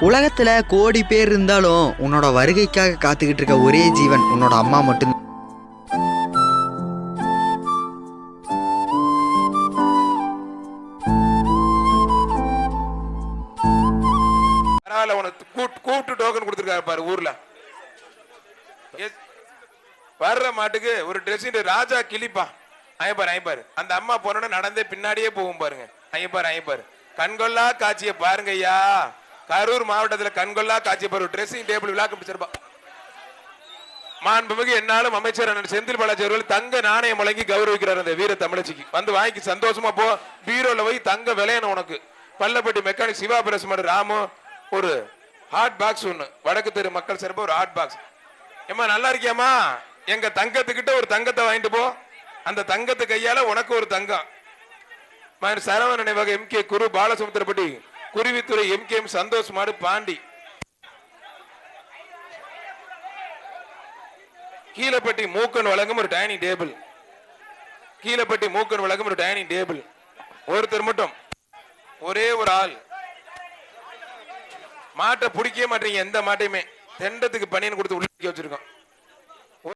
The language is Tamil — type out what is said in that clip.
உலகத்துல கோடி பேர் இருந்தாலும் உன்னோட வருகைக்காக காத்துக்கிட்டு இருக்க ஒரே ஜீவன் உன்னோட அம்மா மட்டும் பரவாயில்ல உனக்கு கூட்டு டோக்கன் கொடுத்துருக்காரு பாரு ஊர்ல. எஸ். வர்ற மாட்டுக்கு ஒரு ட்ரெஸ் ராஜா கிளிப்பா. ஐயப்பாரு ஐயப்பாரு அந்த அம்மா போனோட நடந்தே பின்னாடியே போகும் பாருங்க. ஐயப்பாரு ஐயப்பாரு கண்கொள்ளா காட்சியை பாருங்க ஐயா. கரூர் மாவட்டத்தில் கண்கொள்ளா காட்சி பெறும் ட்ரெஸ்ஸிங் டேபிள் விழா கம்பிச்சிருப்பா மாண்புமிகு என்னாலும் அமைச்சர் அண்ணன் செந்தில் பாலாஜி அவர்கள் தங்க நாணயம் வழங்கி கௌரவிக்கிறார் அந்த வீர தமிழச்சிக்கு. வந்து வாங்கி சந்தோஷமா போ பீரோல போய் தங்க விளையணும் உனக்கு. பல்லப்பட்டி மெக்கானிக் சிவா பிரசமர் ராமு ஒரு ஹாட் பாக்ஸ் ஒண்ணு. வடக்கு தெரு மக்கள் சிறப்பு ஒரு ஹாட் பாக்ஸ் ஏமா நல்லா இருக்கியாம்மா? எங்க தங்கத்துக்கிட்ட ஒரு தங்கத்தை வாங்கிட்டு போ. அந்த தங்கத்து கையால உனக்கு ஒரு தங்கம். மாதிரி சரவண நினைவாக M K Guru Balasamuthirapatti Kuruvithurai M K M Santhosh மாடு பாண்டி. கீழப்பட்டி மூக்கன் வழங்கும் ஒரு டைனிங் டேபிள். கீழப்பட்டி மூக்கன் வழங்கும் ஒரு டைனிங் டேபிள். ஒருத்தர் மட்டும். ஒரே ஒரு ஆள். மாட்டை பிடிக்கவே மாட்டீங்க எந்த மாட்டையுமே. தெண்டத்துக்கு பணியின் கொடுத்து உள்ள